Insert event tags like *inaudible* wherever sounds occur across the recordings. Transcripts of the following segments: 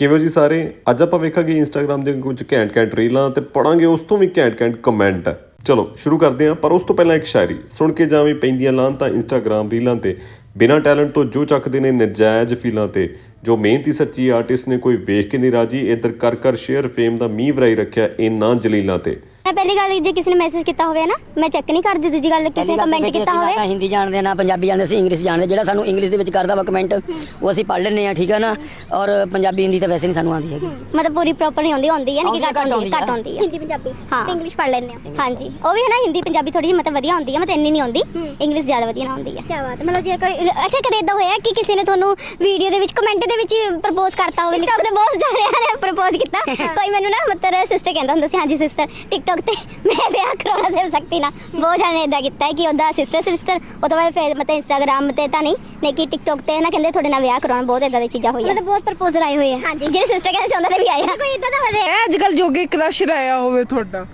ਕਿਵੇਂ ਜੀ ਸਾਰੇ? ਅੱਜ ਆਪਾਂ ਵੇਖਾਂਗੇ ਇੰਸਟਾਗ੍ਰam ਦੀਆਂ ਕੁਝ ਘੈਂਟ ਘੈਂਟ ਰੀਲਾਂ ਤੇ ਪੜਾਂਗੇ ਉਸ ਤੋਂ ਵੀ ਘੈਂਟ ਘੈਂਟ ਕਮੈਂਟ ਚਲੋ, ਸ਼ੁਰੂ ਕਰਦੇ ਹਾਂ, ਪਰ ਉਸ ਤੋਂ ਪਹਿਲਾਂ ਇੱਕ ਸ਼ਾਇਰੀ। ਸੁਣ ਕੇ ਜਾਵੇਂ ਪੈਂਦੀਆਂ ਲਾਂ ਤਾਂ ਇੰਸਟਾਗ੍ਰam ਰੀਲਾਂ ਤੇ। ਬਿਨਾਂ ਟੈਲੈਂਟ ਤੋਂ ਜੋ ਚੱਕਦੇ ਨੇ ਨਜਾਇਜ਼ ਫੀਲਾਂ ਤੇ। ਜੋ ਮਿਹਨਤੀ ਸੱਚੀ ਆਰਟਿਸਟ ਨੇ ਕੋਈ ਵੇਖ ਕੇ ਨਹੀਂ ਰਾਜੀ, ਇੱਧਰ ਕਰ ਕਰ ਸ਼ੇਅਰ ਫੇਮ ਦਾ ਮੀਂਹ ਵਰਾਈ ਰੱਖਿਆ ਇਨਾਂ ਜਲੀਲਾਂ ਤੇ। ਮੈਂ ਪਹਿਲੀ ਗੱਲ ਜੇ ਕਿਸੇ ਨੇ ਮੈਸੇਜ ਕੀਤਾ ਹੋਵੇ ਨਾ ਮੈਂ ਚੈੱਕ ਨਹੀਂ ਕਰਦੀ ਦੂਜੀ ਗੱਲ ਕਿਸੇ ਨੇ ਕਮੈਂਟ ਕੀਤਾ ਨਾ ਹੋਵੇ। ਹਿੰਦੀ ਜਾਣਦੇ ਨਾ ਪੰਜਾਬੀ ਜਾਣਦੇ ਸੀ ਇੰਗਲਿਸ਼ ਜਾਣਦੇ ਜਿਹੜਾ ਸਾਨੂੰ ਇੰਗਲਿਸ਼ ਦੇ ਵਿੱਚ ਕਰਦਾ ਵਾ ਕਮੈਂਟ ਉਹ ਅਸੀਂ ਪੜ੍ਹ ਲੈਂਦੇ ਆ ਠੀਕ ਹੈ ਨਾ? ਔਰ ਪੰਜਾਬੀ ਹਿੰਦੀ ਤਾਂ ਵੈਸੇ ਨਹੀਂ ਸਾਨੂੰ ਆਉਂਦੀ ਹੈਗੀ। ਮਤਲਬ ਪੂਰੀ ਪ੍ਰੋਪਰ ਨਹੀਂ ਆਉਂਦੀ ਆਉਂਦੀ ਹੈ ਨਹੀਂ ਕਿ ਘੱਟ ਆ, ਆਉਂਦੀ ਹੈ, ਘੱਟ ਆਉਂਦੀ ਹੈ। ਹਿੰਦੀ ਪੰਜਾਬੀ ਹਾਂ। ਇੰਗਲਿਸ਼ ਪੜ੍ਹ ਲੈਂਦੇ ਆ ਹਾਂਜੀ। ਉਹ ਵੀ ਹੈ ਨਾ ਹਿੰਦੀ ਪੰਜਾਬੀ ਥੋੜੀ ਜਿਹੀ ਮਤਲਬ ਵਧੀਆ ਆਉਂਦੀ ਹੈ ਮਤਲਬ ਇੰਨੀ ਨਹੀਂ ਆਉਂਦੀ। ਇੰਗਲਿਸ਼ ਜ਼ਿਆਦਾ ਵਧੀਆ ਨਾ ਆਉਂਦੀ ਹੈ। ਕੀ ਬਾਤ ਮਤਲਬ ਜੇ ਕੋਈ ਅੱਛਾ ਕਦੇ ਇਦਾਂ ਹੋਇਆ ਕਿ ਕਿਸੇ ਨੇ ਤੁਹਾਨੂੰ ਵੀਡੀਓ ਦੇ ਵਿੱਚ ਕਮੈਂਟ ਦੇ ਵਿੱਚ ਪ੍ਰਪੋਜ਼ ਕਰਤਾ ਹੋਵੇ *laughs* ਤੇ ਬਹੁਤ ਜਾਣਿਆਂ ਨੇ ਪ੍ਰਪੋਜ਼ ਕੀਤਾ। ਕੋਈ ਮੈਨੂੰ ਨਾ ਮਤਲਬ ਸਿਸਟਰ ਕਹਿੰਦਾ ਹੁੰਦਾ ਸੀ ਹਾਂਜੀ ਸਿਸਟਰ ਟਿਕਟੌਕ ਤੇ ਮੈਂ ਵਿਆਹ ਕਰਾਉਣਾ ਸਿਰ ਸਕਤੀ ਨਾ ਬਹੁਤ ਜਾਣੇ ਨੇ ਇਦਾਂ ਕੀਤਾ ਹੈ ਕਿ ਉਹਦਾ ਸਿਸਟਰ ਸਿਸਟਰ ਉਹ ਤੋਂ ਬਾਅਦ ਫਿਰ ਮਤਲਬ ਇੰਸਟਾਗ੍ਰam ਤੇ ਤਾਂ ਨਹੀਂ ਨਹੀਂ ਕਿ ਟਿਕਟੌਕ ਤੇ ਨਾ ਕਹਿੰਦੇ ਤੁਹਾਡੇ ਨਾਲ ਵਿਆਹ ਕਰਾਉਣਾ ਬਹੁਤ ਇਦਾਂ ਦੀ ਚੀਜ਼ਾਂ ਹੋਈਆਂ ਮਤਲਬ ਬਹੁਤ ਪ੍ਰਪੋਜ਼ਲ ਆਏ ਹੋਏ ਆ ਹਾਂਜੀ ਜਿਹੜੇ ਸਿਸਟਰ ਕਹਿੰਦੇ ਸੀ ਉਹਨਾਂ ਦੇ ਵੀ ਆਏ ਆ ਕੋਈ ਇਦਾਂ ਦਾ ਹੋ ਰਿਹਾ ਹੈ ਅੱਜ ਕੱਲ ਜੋਗੇ ਕ੍ਰਸ਼ ਰਾਇਆ ਹੋਵੇ ਤੁਹਾਡਾ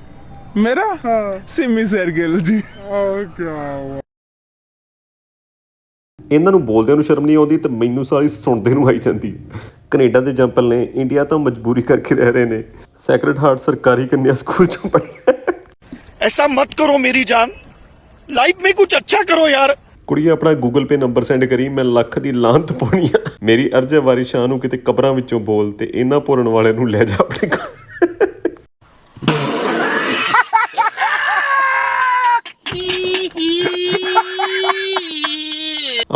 ਮੇਰਾ ਹਾਂ ਸਿਮੀ ਸਰਗਿਲ ਜੀ ਓ ਕਿਆ ਇਹਨਾਂ ਨੂੰ ਬੋਲਦਿਆਂ ਨੂੰ ਸ਼ਰਮ ਨਹੀਂ ਆਉਂਦੀ ਤੇ ਮੈਨੂੰ ਸਾਰੀ ਸੁਣਦੇ ਨੂੰ ਆਈ ਜਾਂਦੀ ਕੈਨੇਡਾ ਦੇ ਜੰਪਲ ਨੇ ਇੰਡੀਆ ਤੋਂ ਮਜਬੂਰੀ ਕਰਕੇ ਰਹਿ ਰਹੇ ਨੇ। ਸੈਕਰਡ ਹਾਰਟ ਸਰਕਾਰੀ ਕੰਨਿਆ ਸਕੂਲ ਚੋਂ ਪੜ੍ਹੀ ਐਸਾ ਮਤ ਕਰੋ ਮੇਰੀ ਜਾਨ। ਲਾਈਫ ਮੇਂ ਕੁਝ ਅੱਛਾ ਕਰੋ ਯਾਰ। ਕੁੜੀਏ ਆਪਣਾ ਗੂਗਲ ਪੇ ਨੰਬਰ ਸੈਂਡ ਕਰੀ ਮੈਂ ਲੱਖ ਦੀ ਲਾਂਤ ਪਾਉਣੀ ਆ। ਮੇਰੀ ਅਰਜ਼ ਹੈ ਵਾਰਿਸ਼ਾਂ ਨੂੰ ਕਿਤੇ ਕਬਰਾਂ ਵਿੱਚੋਂ ਬੋਲ ਤੇ ਇਹਨਾਂ ਭੋਰਨ ਵਾਲੇ ਨੂੰ ਲੈ ਜਾ ਆਪਣੇ ਘਰ।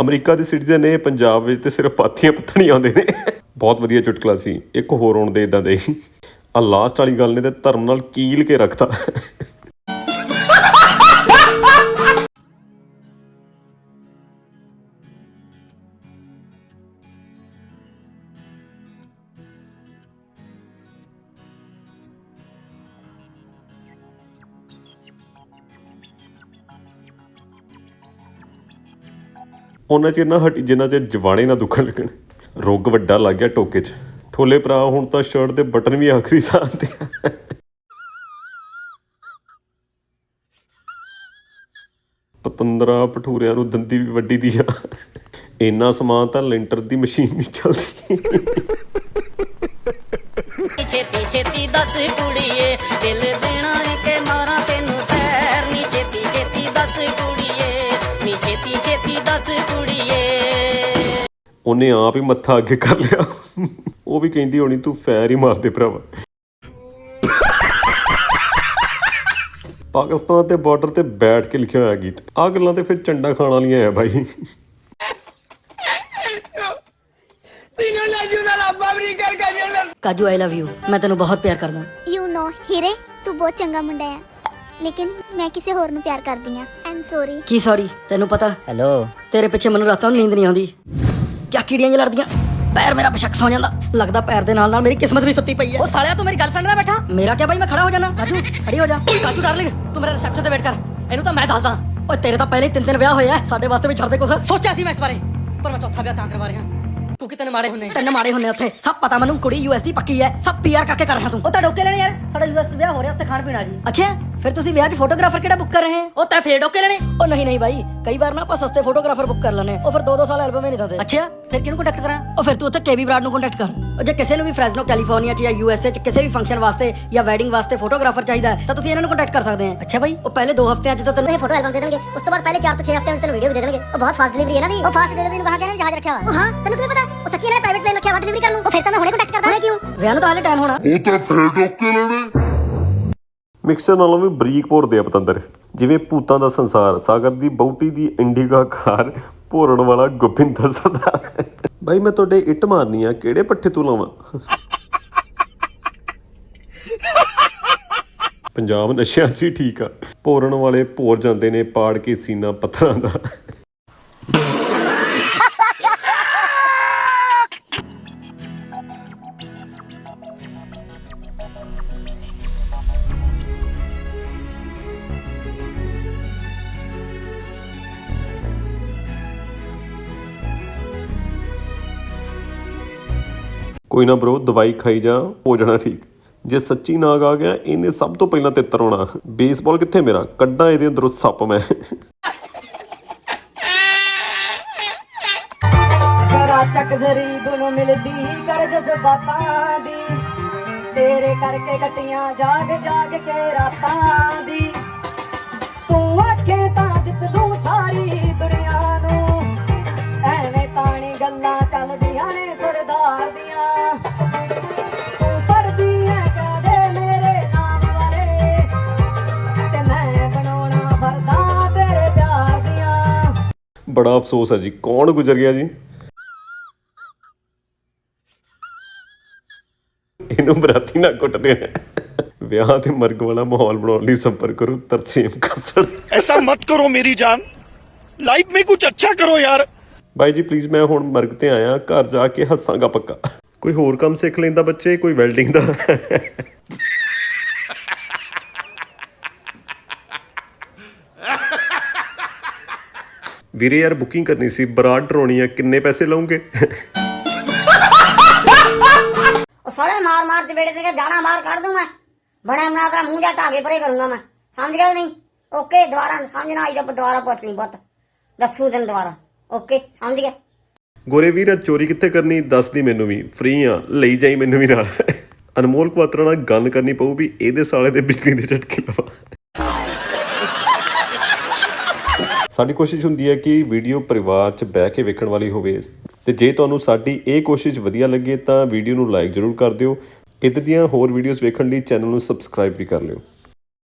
ਅਮਰੀਕਾ ਦੇ ਸਿਟੀਜ਼ਨ ਨੇ ਪੰਜਾਬ ਵਿੱਚ ਤੇ ਸਿਰਫ ਪਾਥੀਆਂ ਪੱਥਣੀਆਂ ਆਉਂਦੇ ਨੇ। ਬਹੁਤ ਵਧੀਆ ਚੁਟਕਲਾ ਸੀ। ਇੱਕ ਹੋਰ ਆਉਣ ਦੇ ਇਦਾਂ ਦੇ। ਆ ਲਾਸਟ ਵਾਲੀ ਗੱਲ ਨੇ ਤੇ ਧਰਮ ਨਾਲ ਕੀਲ ਕੇ ਰੱਖਤਾ। ਉਹਨਾਂ ਚਿਰ ਨਾ ਹਟੀ ਜਿੰਨਾ ਚਿਰ ਜਵਾਣੇ ਨਾ ਦੁਖਣ ਲੱਗਣ। ਰੋਗ ਵੱਡਾ ਲੱਗ ਗਿਆ ਟੋਕੇ 'ਚ। ਠੋਲੇ ਭਰਾ, ਹੁਣ ਤਾਂ ਸ਼ਰਟ ਦੇ ਬਟਨ ਵੀ ਆਖਰੀ ਸਾਹ ਤੇ ਪਤੰਦਰਾ ਭਟੂਰਿਆਂ ਨੂੰ ਦੰਦੀ ਵੀ ਵੱਡੀ ਦੀ ਆ। ਇੰਨਾ ਸਮਾਨ ਤਾਂ ਲੈਂਟਰ ਦੀ ਮਸ਼ੀਨ ਨਹੀਂ ਚੱਲਦੀ। ਛੇਤੀ ਛੇਤੀ ਦੱਸ ਕੁੜੀਏ ਦਿਲ ਉਹਨੇ ਆਪ ਹੀ ਮੱਥਾ ਅੱਗੇ ਕਰ ਲਿਆ। ਉਹ ਵੀ ਕਹਿੰਦੀ ਹੋਣੀ ਤੂੰ ਫੈਰ ਹੀ ਮਾਰਦੇ ਭਰਾਵਾ। ਪਾਕਿਸਤਾਨ ਤੇ ਬਾਰਡਰ ਤੇ ਬੈਠ ਕੇ ਲਿਖਿਆ ਹੋਇਆ ਗੀਤ। ਆ ਗੱਲਾਂ ਤੇ ਫਿਰ ਚੰਡਾ ਖਾਣ ਵਾਲੀਆਂ ਆ ਭਾਈ ਕਾਜੂ ਆਈ ਲਵ ਯੂ ਮੈਂ ਤੈਨੂੰ ਬਹੁਤ ਪਿਆਰ ਕਰਦਾ ਯੂ ਨੋ ਹੀਰੇ ਤੂੰ ਬਹੁਤ ਚੰਗਾ ਮੁੰਡਾ ਹੈ ਲੇਕਿਨ ਮੈਂ ਕਿਸੇ ਹੋਰ ਨੂੰ ਪਿਆਰ ਕਰਦੀ ਆ ਆਮ ਸੌਰੀ ਕੀ ਸੌਰੀ ਤੈਨੂੰ ਪਤਾ? ਹੈਲੋ ਤੇਰੇ ਪਿੱਛੇ ਮੈਨੂੰ ਰਾਤਾਂ ਨੂੰ ਨੀਂਦ ਨਹੀਂ ਆਉਂਦੀ। ਕਿਆ ਕੀੜੀਆਂ ਜਿਹਾ ਲੜਦੀਆਂ? ਪੈਰ ਮੇਰਾ ਬਸ਼ੱਕ ਸੌ ਜਾਂਦਾ। ਲੱਗਦਾ ਪੈਰ ਦੇ ਨਾਲ ਨਾਲ ਮੇਰੀ ਕਿਸਮਤ ਵੀ ਸੁੱਤੀ ਪਈ ਹੈ। ਉਹ ਸਾਲਿਆ ਤੂੰ ਮੇਰੀ ਗਰਲਫ੍ਰੈਂਡ ਨਾਲ ਬੈਠਾ? ਮੇਰਾ ਕਿਆ ਭਾਈ ਮੈਂ ਖੜਾ ਹੋ ਜਾਣਾ ਕਾਜੂ ਖੜੀ ਹੋ ਜਾ। ਕਾਜੂ ਡਾਰਲਿੰਗ ਤੂੰ ਮੇਰੇ ਰਿਸੈਪਸ਼ਨ ਤੇ ਵੇਟ ਕਰ। ਇਹਨੂੰ ਤਾਂ ਮੈਂ ਦੱਸਦਾ। ਓਏ ਤੇਰੇ ਤਾਂ ਪਹਿਲੇ ਹੀ ਤਿੰਨ ਤਿੰਨ ਵਿਆਹ ਹੋਏ ਆ। ਸਾਡੇ ਵਾਸਤੇ ਵੀ ਛੱਡ ਦੇ ਕੁਛ। ਸੋਚਿਆ ਸੀ ਮੈਂ ਇਸ ਬਾਰੇ ਪਰ ਮੈਂ ਚੌਥਾ ਵਿਆਹ ਤਾਂ ਕਰਵਾ ਰਿਹਾ। ਕਿਉਂਕਿ ਤੈਨੂੰ ਮਾੜੇ ਹੁੰਨੇ ਤੈਨੂੰ ਮਾੜੇ ਹੁੰਨੇ ਉੱਥੇ। ਸਭ ਪਤਾ ਮੈਨੂੰ ਕੁੜੀ ਯੂਐਸ ਦੀ ਪੱਕੀ ਹੈ। ਸਭ ਪੀਆਰ ਕਰਕੇ ਕਰ ਰਿਹਾ ਤੂੰ। ਉਹ ਤਾਂ ਡੋਕੇ ਲੈਣੇ ਯਾਰ। ਸਾਡਾ ਯੂਐਸ ਵਿਆਹ ਹੋ ਰਿਹਾ ਉੱਥੇ ਖਾਣ ਪੀਣਾ ਜੀ। ਅੱਛਾ। ਫਿਰ ਤੁਸੀਂ ਵਿਆਹ 'ਚ ਫੋਟੋਗ੍ਰਾਫਰ ਕਿਹੜਾ ਬੁੱਕ ਕਰ ਰਹੇ ਹੋ? ਉਹ ਤਾਂ ਫੇਰ ਡੋਕੇ ਲੈਣੇ। ਉਹ ਨਹੀਂ ਨਹੀਂ ਬਾਈ। ਕਈ ਵਾਰ ਨਾ ਆਪਾਂ ਸਸਤੇ ਫੋਟੋਗ੍ਰਾਫਰ ਬੁੱਕ ਕਰ ਲੈਣੇ ਉਹ ਫਿਰ 2-2 ਸਾਲ ਐਲਬਮ ਹੀ ਨਹੀਂ ਦਿੰਦੇ। ਅੱਛਾ ਫਿਰ ਕਿਹਨੂੰ ਕੰਟੈਕਟ ਕਰਾਂ? ਉਹ ਫਿਰ ਤੂੰ ਉੱਥੇ ਕੇਬੀ ਬਰਾਡ ਨੂੰ ਕੰਟੈਕਟ ਕਰ। ਉਹ ਜੇ ਕਿਸੇ ਨੂੰ ਵੀ ਫ੍ਰੈਜ਼ਨੋ ਕੈਲੀਫੋਰਨੀਆ 'ਚ ਜਾਂ ਯੂਐਸਏ 'ਚ ਕਿਸੇ ਵੀ ਫੰਕਸ਼ਨ ਵਾਸਤੇ ਜਾਂ ਵੈਡਿੰਗ ਵਾਸਤੇ ਫੋਟੋਗ੍ਰਾਫਰ ਚਾਹੀਦਾ ਹੈ, ਤਾਂ ਤੁਸੀਂ ਇਹਨਾਂ ਨੂੰ ਕੰਟੈਕਟ ਕਰ ਸਕਦੇ ਆ ਅੱਛਾ ਬਾਈ। ਉਹ ਪਹਿਲੇ 2 ਹਫ਼ਤਿਆਂ 'ਚ ਤਾਂ ਤੈਨੂੰ ਇਹ ਫੋਟੋ ਐਲਬਮ ਦੇ ਦੇਣਗੇ। ਉਸ ਤੋਂ ਬਾਅਦ ਪਹਿਲੇ 4 ਤੋਂ 6 ਹਫ਼ਤਿਆਂ ਵਿੱਚ ਤੈਨੂੰ ਵੀਡੀਓ ਵੀ ਦੇ ਦੇਣਗੇ। ਉਹ ਬਹੁਤ ਫਾਸਟ ਡਿਲੀਵਰੀ ਹੈ ਨਾ ਦੀ। ਉਹ ਫਾਸਟ ਡਿਲੀਵਰੀ ਨੂੰ ਕਹਾ ਕਹਿੰਦੇ ਜਹਾਜ਼ ਰੱਖਿਆ ਵਾ ਉਹ ਹਾਂ ਤੈਨੂੰ ਕਿਵੇਂ ਪਤਾ? ਉਹ ਸੱਚੀ ਇਹਨਾਂ ਨੇ ਪ੍ਰਾਈਵੇਟ ਪਲੇਨ ਰੱਖਿਆ ਵਾ ਡਿਲੀਵਰੀ ਕਰਨ ਨੂੰ। ਉਹ ਫਿਰ ਤਾਂ ਮੈਂ ਹੁਣੇ ਕੰਟੈਕਟ ਕਰਦਾ। ਹੁਣੇ ਕਿਉਂ? ਵਿਆਹ ਨੂੰ ਤਾਂ ਹਾਲੇ ਟਾਈਮ ਹੋਣਾ। ਉਹ ਤਾਂ ਫੇਰ ਡੋਕੇ ਲੈਣੇ। ਮਿਕਸਚਰ ਨਾਲੋਂ ਵੀ ਬਰੀਕ ਭੋਰਦੇ ਆ ਪਤੰਦਰ। ਜਿਵੇਂ ਭੂਤਾਂ ਦਾ ਸੰਸਾਰ, ਸਾਗਰ ਦੀ ਬੌਟੀ ਦੀ ਇੰਡੀਗਾ ਕਾਰ ਭੋਰਣ ਵਾਲਾ ਗੋਬਿੰਦ ਸਰਦਾਰ। ਬਾਈ, ਮੈਂ ਤੁਹਾਡੇ ਇੱਟ ਮਾਰਨੀ ਆ, ਕਿਹੜੇ ਪੱਠੇ ਤੋਂ ਲਾਵਾਂ? ਪੰਜਾਬ ਨਸ਼ਿਆਂ 'ਚ ਹੀ ਠੀਕ ਆ। ਭੋਰਣ ਵਾਲੇ ਭੋਰ ਜਾਂਦੇ ਨੇ ਪਾੜ ਕੇ ਸੀਨਾ ਪੱਥਰਾਂ ਦਾ। ਕੋਈ ਨਾ ਬ్రో ਦਵਾਈ ਖਾਈ ਜਾ, ਹੋ ਜਾਣਾ ਠੀਕ। ਜੇ ਸੱਚੀ ਨਾਗ ਆ ਗਿਆ, ਇਹਨੇ ਸਭ ਤੋਂ ਪਹਿਲਾਂ ਤਿੱਤਰ ਹੋਣਾ ਬੇਸਬਾਲ ਕਿੱਥੇ ਮੇਰਾ? ਕੱਢਾਂ ਇਹਦੇ ਅੰਦਰੋਂ ਸੱਪ ਮੈਂ। ਜਰਾ ਚੱਕ ਜ਼ਰੀਬ ਨੂੰ ਮਿਲਦੀ ਕਰ ਜਜ਼ਬਾਤਾਂ ਦੀ। ਤੇਰੇ ਕਰਕੇ ਕੱਟੀਆਂ ਜਾਗ ਜਾਗ ਕੇ ਰਾਤਾਂ ਦੀ। ਤੂੰ ਆਖੇ ਤਾਂ ਜਿੱਤ ਲੂੰ ਸਾਰੀ। ਬੜਾ ਅਫਸੋਸ ਹੈ ਜੀ। ਕੌਣ ਗੁਜ਼ਰ ਗਿਆ ਜੀ? ਇਹਨੂੰ ਬਰਾਤੀ ਨਾ ਕੁੱਟ ਦੇਣਾ। ਵਿਆਹ ਤੇ ਮਰਗ ਵਾਲਾ ਮਾਹੌਲ ਬਣਾਉਣ ਲਈ ਸੰਪਰਕ ਕਰੋ ਤਰਸੀਮ ਕਸਰ। ਐਸਾ ਮਤ ਕਰੋ ਮੇਰੀ ਜਾਨ। ਲਾਈਫ ਮੇਂ ਕੁਝ ਅੱਛਾ ਕਰੋ ਯਾਰ। ਬਾਈ ਜੀ ਪਲੀਜ਼ ਮੈਂ ਹੁਣ ਮਰਗ ਤੇ ਆਇਆ। ਘਰ ਜਾ ਕੇ ਹੱਸਾਂਗਾ ਪੱਕਾ। ਕੋਈ ਹੋਰ ਕੰਮ ਸਿੱਖ ਲੈਂਦਾ ਬੱਚੇ? ਕੋਈ ਵੈਲਡਿੰਗ ਦਾ? ਵੀਰੇ ਯਾਰ ਬੁਕਿੰਗ ਕਰਨੀ ਸੀ ਬਰਾਤ ਡਰਾਉਣੀ ਆ ਕਿੰਨੇ ਪੈਸੇ ਲਓਗੇ ਉਹ ਸਾਲੇ ਮਾਰ ਮਾਰ ਚ ਬੇੜੇ ਤੇ ਜਾਣਾ ਮਾਰ ਕੱਢ ਦੂੰ ਮੈਂ। ਬਣਾ ਬਣਾ ਤੇਰਾ ਮੂੰਹ ਜਾ ਟਾਂਗੇ ਪਰੇ ਕਰੂੰਗਾ ਮੈਂ। ਸਮਝ ਗਿਆ ਕਿ ਨਹੀਂ? ਓਕੇ ਦੁਬਾਰਾ ਸਮਝਣਾ ਆਈ ਤਾਂ ਦੁਬਾਰਾ ਪੁੱਛ ਲਈ ਪੁੱਤ ਦੱਸੂ ਤੈਨੂੰ ਦੁਬਾਰਾ। ਓਕੇ ਸਮਝ ਗਿਆ? ਗੋਰੇ ਵੀਰ ਅੱਜ ਚੋਰੀ ਕਿੱਥੇ ਕਰਨੀ? ਦੱਸਦੀ ਮੈਨੂੰ ਵੀ। ਫ੍ਰੀ ਆ ਲਈ ਜਾਈ ਮੈਨੂੰ ਵੀ ਨਾਲ। ਅਨਮੋਲ ਕੁਆਤਰਾ ਨਾਲ ਗੱਲ ਕਰਨੀ ਪਊ ਵੀ ਇਹਦੇ ਸਾਲੇ ਦੇ ਬਿਜਲੀ ਦੇ ਝਟਕੇ ਲਵਾ। ਸਾਡੀ ਕੋਸ਼ਿਸ਼ ਹੁੰਦੀ ਹੈ ਕਿ ਵੀਡੀਓ ਪਰਿਵਾਰ 'ਚ ਬਹਿ ਕੇ ਵੇਖਣ ਵਾਲੀ ਹੋਵੇ। ਤੇ ਜੇ ਤੁਹਾਨੂੰ ਸਾਡੀ ਇਹ ਕੋਸ਼ਿਸ਼ ਵਧੀਆ ਲੱਗੇ ਤਾਂ ਵੀਡੀਓ ਨੂੰ ਲਾਈਕ ਜ਼ਰੂਰ ਕਰ ਦਿਓ। ਇਦਾਂ ਦੀਆਂ ਹੋਰ ਵੀਡੀਓਜ਼ ਵੇਖਣ ਲਈ ਚੈਨਲ ਨੂੰ ਸਬਸਕ੍ਰਾਈਬ ਵੀ ਕਰ ਲਿਓ।